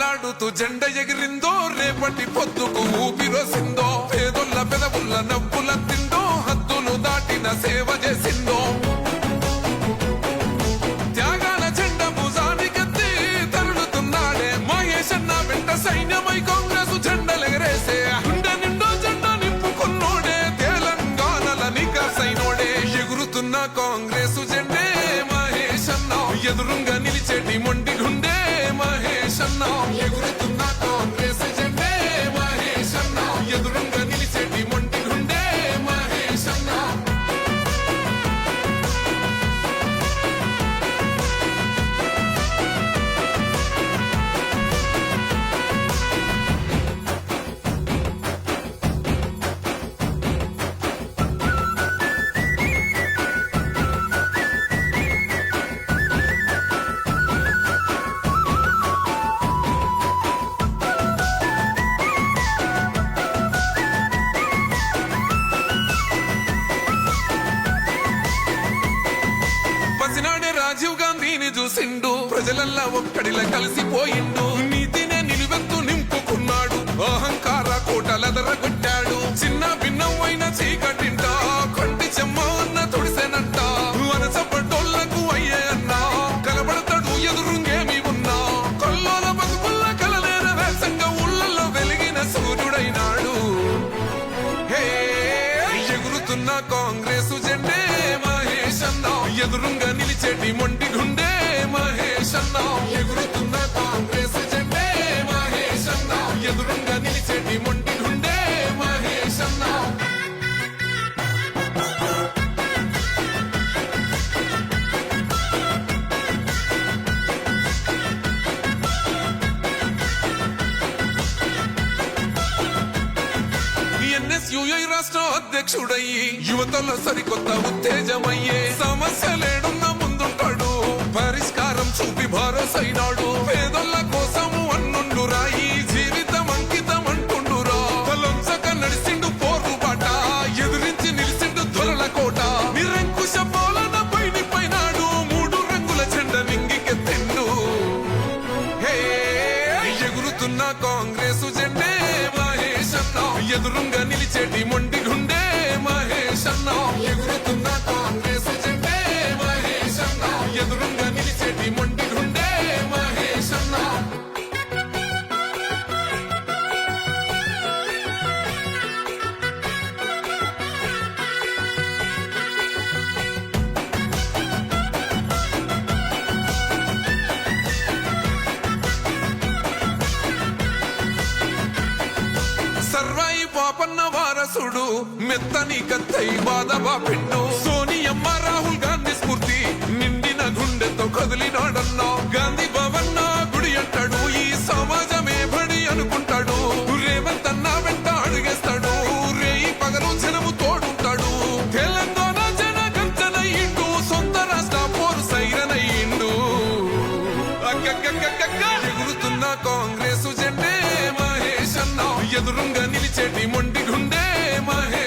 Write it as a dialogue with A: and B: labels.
A: వేలాడుతూ జెండ ఎగిరిందో రేపటి పొద్దుకు ఊపిరొసిందో పేదొల్ల పెదవుల్ల నవ్వుల తిందో హద్దులు దాటిన సేవ చేసిందో. త్యాగాల జెండ భుజానికెత్తి తరుడుతున్నాడే మహేష్ అన్న వెంట సైన్యమై కాంగ్రెస్ జెండలెగరేసే గుండె నిండో జెండ నింపుకున్నోడే తెలంగాణల నికాసైనోడే ఎగురుతున్న కాంగ్రెస్ జెండే మహేష్ అన్న ఎదురుంగా నిలిచేటి మొండి గుండె మహేష్ అన్న ఎగురుతున్న పసినాడే రాజీవ్ గాంధీని చూసిండు. ప్రజలల్లా ఒక్కడిలా కలిసిపోయిండు. నీతినే నిలువెత్తు నింపుకున్నాడు. అహంకార కోటలెదరగొట్టాడు చిన్న భిన్నమైన చీకటింట కంటి చెమ్మ అన్న తుడిసెనంట. వనసపడ్డోళ్ళకు అయ్యే అన్న కలబడతాడు ఎదురుంగేమి ఉన్నా. కల్లోల బతుకుల్ల కలలేర వేసంగా ఊళ్ళల్లో వెలిగిన సూర్యుడైనాడు. హే ఎగురుతున్న కాంగ్రెస్ జెండే యుఐ రాష్ట్ర అధ్యక్షుడయ్యి యువతల సరికొత్త ఉత్తేజమయ్యే సమస్యలేడున్న ముందుంటాడు. పరిష్కారం చూపి భరోసైనాడు ఎదురుంగా నిలిచేటి మొండి గుండె మహేష్ అన్న. ఎగురుతున్నా నాడు మెత్తని కత్తై బాధవా పిండు సోనియమ్మ రాహుల్ గాంధీ స్ఫూర్తి నిండిన గుండెతో కదిలినాడన్నా. గాంధీ ఎగురుతున్న కాంగ్రెస్ జెండే మహేష్ అన్న. ఎదురుగా నిలిచేటి మొండి గుండె మహేష్